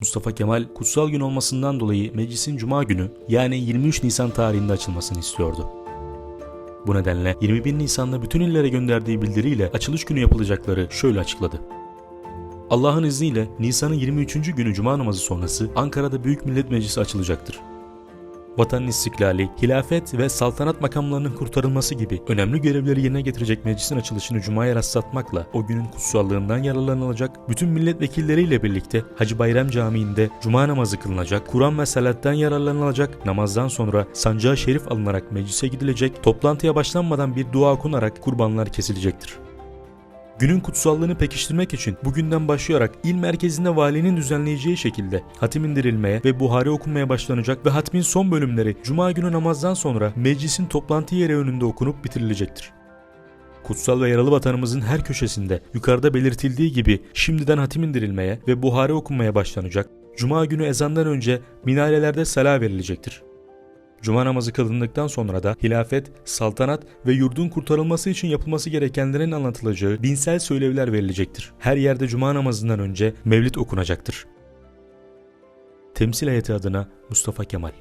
Mustafa Kemal kutsal gün olmasından dolayı meclisin cuma günü yani 23 Nisan tarihinde açılmasını istiyordu. Bu nedenle 21 Nisan'da bütün illere gönderdiği bildiriyle açılış günü yapılacakları şöyle açıkladı. Allah'ın izniyle Nisan'ın 23. günü cuma namazı sonrası Ankara'da Büyük Millet Meclisi açılacaktır. Vatanın istiklali, hilafet ve saltanat makamlarının kurtarılması gibi önemli görevleri yerine getirecek meclisin açılışını Cuma'ya rastlatmakla o günün kutsallığından yararlanılacak, bütün milletvekilleriyle birlikte Hacı Bayram Camii'nde Cuma namazı kılınacak, Kur'an ve salattan yararlanılacak, namazdan sonra sancağı şerif alınarak meclise gidilecek, toplantıya başlanmadan bir dua okunarak kurbanlar kesilecektir. Günün kutsallığını pekiştirmek için bugünden başlayarak il merkezinde valinin düzenleyeceği şekilde hatim indirilmeye ve buhari okunmaya başlanacak ve hatmin son bölümleri cuma günü namazdan sonra meclisin toplantı yeri önünde okunup bitirilecektir. Kutsal ve yaralı vatanımızın her köşesinde yukarıda belirtildiği gibi şimdiden hatim indirilmeye ve buhari okunmaya başlanacak. Cuma günü ezandan önce minarelerde sala verilecektir. Cuma namazı kılındıktan sonra da hilafet, saltanat ve yurdun kurtarılması için yapılması gerekenlerin anlatılacağı dinsel söylevler verilecektir. Her yerde cuma namazından önce mevlid okunacaktır. Temsil heyeti adına Mustafa Kemal